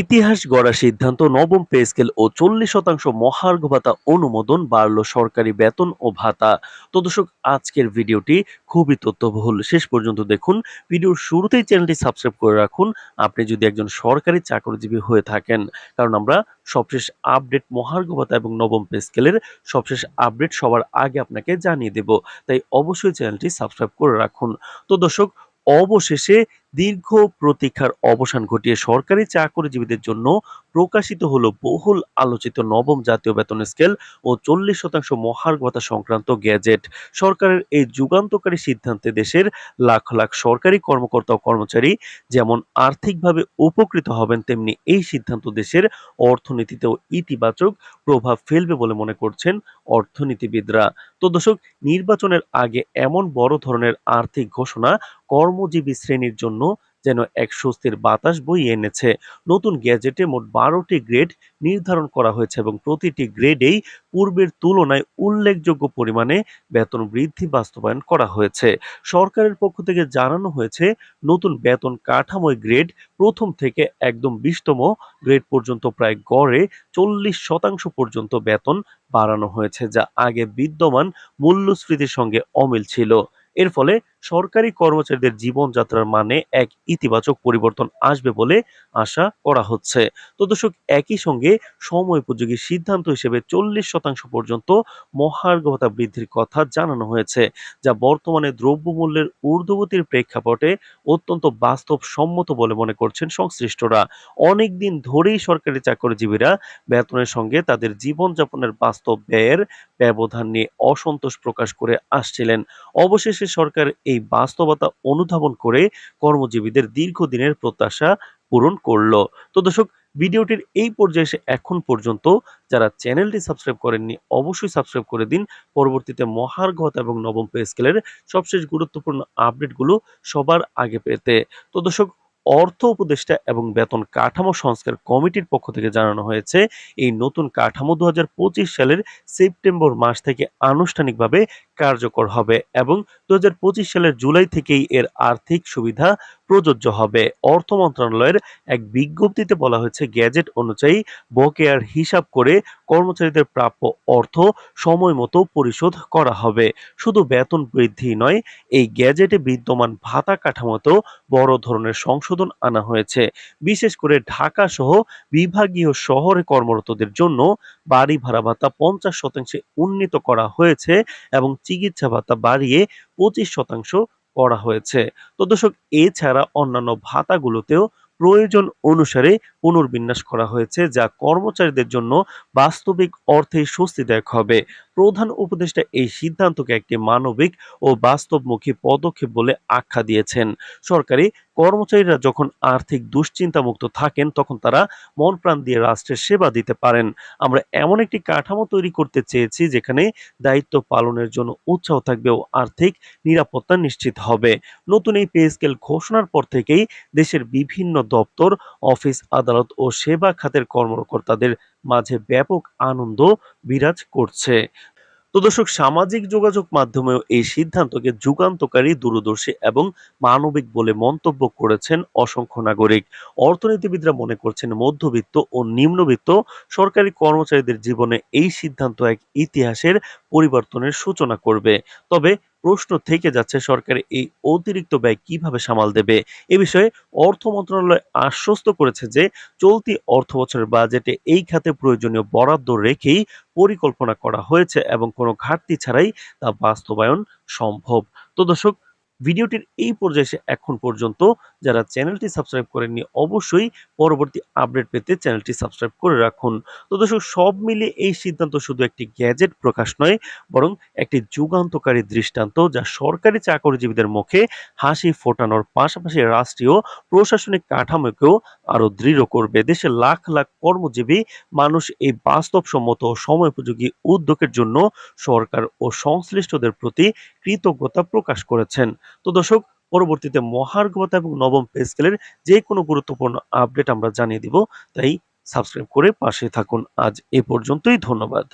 ইতিহাস গড়া সিদ্ধান্ত নবম পে স্কেল ও চল্লিশ শতাংশ মহার্ঘ ভাতা অনুমোদন বাড়ল সরকারি বেতন ও ভাতা। তো দর্শক, আজকের ভিডিওটি খুবই তথ্যবহুল। শেষ পর্যন্ত দেখুন, ভিডিওর শুরুতেই চ্যানেলটি সাবস্ক্রাইব করে রাখুন। আপনি যদি একজন সরকারি চাকরিজীবী হয়ে থাকেন, কারণ আমরা সবশেষ আপডেট মহার্ঘ ভাতা এবং নবম পে স্কেলের সবশেষ আপডেট সবার আগে আপনাকে জানিয়ে দেব। তাই অবশ্যই চ্যানেলটি সাবস্ক্রাইব করে রাখুন। তো দর্শক, অবশেষে দীর্ঘ প্রতীক্ষার অবসান ঘটিয়ে সরকারি চাকরিজীবীদের জন্য প্রকাশিত হলো বহুল আলোচিত নবম জাতীয় বেতন স্কেল ও চল্লিশ শতাংশ মহার্ঘ ভাতা সংক্রান্ত গ্যাজেট। সরকারের এই যুগান্তকারী সিদ্ধান্তে দেশের লাখ লাখ সরকারি কর্মকর্তা ও কর্মচারী যেমন আর্থিকভাবে উপকৃত হবেন, তেমনি এই সিদ্ধান্ত দেশের অর্থনীতিতেও ইতিবাচক প্রভাব ফেলবে বলে মনে করছেন অর্থনীতিবিদরা। তো দর্শক, নির্বাচনের আগে এমন বড় ধরনের আর্থিক ঘোষণা কর্মজীবী শ্রেণির জন্য যেন এক স্বস্তির বাতাস বইয়ে এনেছে। নতুন গ্যাজেটে মোট বারোটি গ্রেড নির্ধারণ করা হয়েছে এবং প্রতিটি গ্রেডেই পূর্বের তুলনায় উল্লেখযোগ্য পরিমাণে বেতন বৃদ্ধি বাস্তবায়ন করা হয়েছে। সরকারের পক্ষ থেকে জানানো হয়েছে, নতুন বেতন কাঠামোয় গ্রেড প্রথম থেকে একদম বিশতম গ্রেড পর্যন্ত প্রায় গড়ে চল্লিশ শতাংশ পর্যন্ত বেতন বাড়ানো হয়েছে, যা আগে বিদ্যমান মূল্যস্ফীতির সঙ্গে অমিল ছিল। এর ফলে সরকারি কর্মচারীদের জীবনযাত্রার মানে এক ইতিবাচক পরিবর্তন আসবে বলে আশা করা হচ্ছে। তো দর্শক, একই সঙ্গে সময়োপযোগী সিদ্ধান্ত হিসেবে চল্লিশ শতাংশ পর্যন্ত মহার্ঘ ভাতা বৃদ্ধির কথা জানানো হয়েছে, যা বর্তমানে দ্রব্যমূল্যের ঊর্ধ্বগতির প্রেক্ষাপটে অত্যন্ত বাস্তবসম্মত বলে মনে করছেন সংশ্লিষ্টরা। অনেক দিন ধরেই সরকারি চাকরিজীবীরা বেতনের সঙ্গে তাদের জীবনযাপনের বাস্তব ব্যয়ের ব্যবধান নিয়ে অসন্তোষ প্রকাশ করে আসছিলেন। অবশেষে সরকার এই বাস্তবতা অনুধাবন করে কর্মজীবীদের দীর্ঘদিনের প্রত্যাশা পূরণ করল। তো দর্শক, ভিডিওটির এই পর্যায়ে এসে এখন পর্যন্ত যারা চ্যানেলটি সাবস্ক্রাইব করেননি, অবশ্যই সাবস্ক্রাইব করে দিন। পরবর্তীতে মহার্ঘতা এবং নবম পে স্কেলের সবশেষ গুরুত্বপূর্ণ আপডেটগুলো সবার আগে পেতে। তো দর্শক, অর্থ উপদেষ্টা এবং বেতন কাঠামো সংস্কার কমিটির পক্ষ থেকে জানানো হয়েছে, এই নতুন কাঠামো দু হাজার পঁচিশ সালের সেপ্টেম্বর মাস থেকে আনুষ্ঠানিকভাবে কার্যকর হবে এবং দু হাজার পঁচিশ সালের জুলাই থেকেই এর আর্থিক সুবিধা প্রযোজ্য হবে। অর্থ মন্ত্রণালয়ের এক বিজ্ঞপ্তিতে বলা হয়েছে, গ্যাজেট অনুযায়ী বকেয়ার হিসাব করে কর্মচারীদের প্রাপ্য অর্থ সময় মতো পরিশোধ করা হবে। শুধু বেতন বৃদ্ধি নয়, এই গ্যাজেটে বিদ্যমান ভাতা কাঠামোতেও বড় ধরনের সংশোধন আনা হয়েছে। বিশেষ করে ঢাকা সহ বিভাগীয় শহরে কর্মরতদের জন্য বাড়ি ভাড়া ভাতা পঞ্চাশ শতাংশে উন্নীত করা হয়েছে এবং চিকিৎসা ভাতা বাড়িয়ে পঁচিশ শতাংশ করা হয়েছে। তো দর্শক এছাড়া অন্যান্য ভাতাগুলোতেও প্রয়োজন অনুসারে পুনর্বিন্যাস করা হয়েছে, যা কর্মচারীদের জন্য বাস্তবিক অর্থে স্বস্তিদায়ক হবে। প্রধান উপদেষ্টা এই সিদ্ধান্তকে একটি মানবিক ও বাস্তবমুখী পদক্ষেপ বলে আখ্যা দিয়েছেন। সরকারি কর্মচারীরা যখন আর্থিক দুশ্চিন্তা মুক্ত থাকেন, তখন তারা মন প্রাণ দিয়ে রাষ্ট্রের সেবা দিতে পারেন। আমরা এমন একটি কাঠামো তৈরি করতে চেয়েছি, যেখানে দায়িত্ব পালনের জন্য উৎসাহ থাকবে ও আর্থিক নিরাপত্তা নিশ্চিত হবে। নতুন এই পে স্কেল ঘোষণার পর থেকেই দেশের বিভিন্ন দপ্তর, অফিস, আদালত ও সেবা খাতের কর্মকর্তাদের মাঝে ব্যাপক আনন্দ বিরাজ করছে। তো দর্শক, সামাজিক যোগাযোগ মাধ্যমেও এই সিদ্ধান্তকে যুগান্তকারী দূরদর্শী এবং মানবিক বলে মন্তব্য করেছেন অসংখ্য নাগরিক। অর্থনীতিবিদরা মনে করছেন মধ্যবিত্ত ও নিম্নবিত্ত সরকারি কর্মচারীদের জীবনে এই সিদ্ধান্ত এক ইতিহাসের পরিবর্তনের সূচনা করবে। তবে প্রশ্ন থেকে যাচ্ছে সরকার এই অতিরিক্ত ব্যয় কীভাবে সামাল দেবে? এ বিষয়ে অর্থ মন্ত্রণালয় আশ্বস্ত করেছে যে, চলতি অর্থ বছরের বাজেটে এই খাতে প্রয়োজনীয় বরাদ্দ রেখেই পরিকল্পনা করা হয়েছে এবং কোনো ঘাটতি ছাড়াই তা বাস্তবায়ন সম্ভব। তো দর্শক ভিডিওটির এই পর্যায়ে এখন পর্যন্ত যারা চ্যানেলটি সাবস্ক্রাইব করেননি, অবশ্যই পরবর্তী আপডেট পেতে চ্যানেলটি সাবস্ক্রাইব করে রাখুন। তো দর্শক, সব মিলিয়ে এই সিদ্ধান্ত শুধু একটি গ্যাজেট প্রকাশ নয়, বরং একটি যুগান্তকারী দৃষ্টান্ত যা সরকারি চাকরিজীবীদের মুখে হাসি ফোটানোর পাশাপাশি রাষ্ট্রীয় প্রশাসনিক কাঠামোকেও আরও দৃঢ় করবে। দেশে লাখ লাখ কর্মজীবী মানুষ এই বাস্তবসম্মত সময়োপযোগী উদ্যোগের জন্য সরকার ও সংশ্লিষ্টদের প্রতি কৃতজ্ঞতা প্রকাশ করেছেন। তো দর্শক, পরবর্তীতে মহার্ঘতা এবং নবম পে স্কেলের যে কোনো গুরুত্বপূর্ণ আপডেট আমরা জানিয়ে দিব। তাই সাবস্ক্রাইব করে পাশে থাকুন। আজ এ পর্যন্তই, ধন্যবাদ।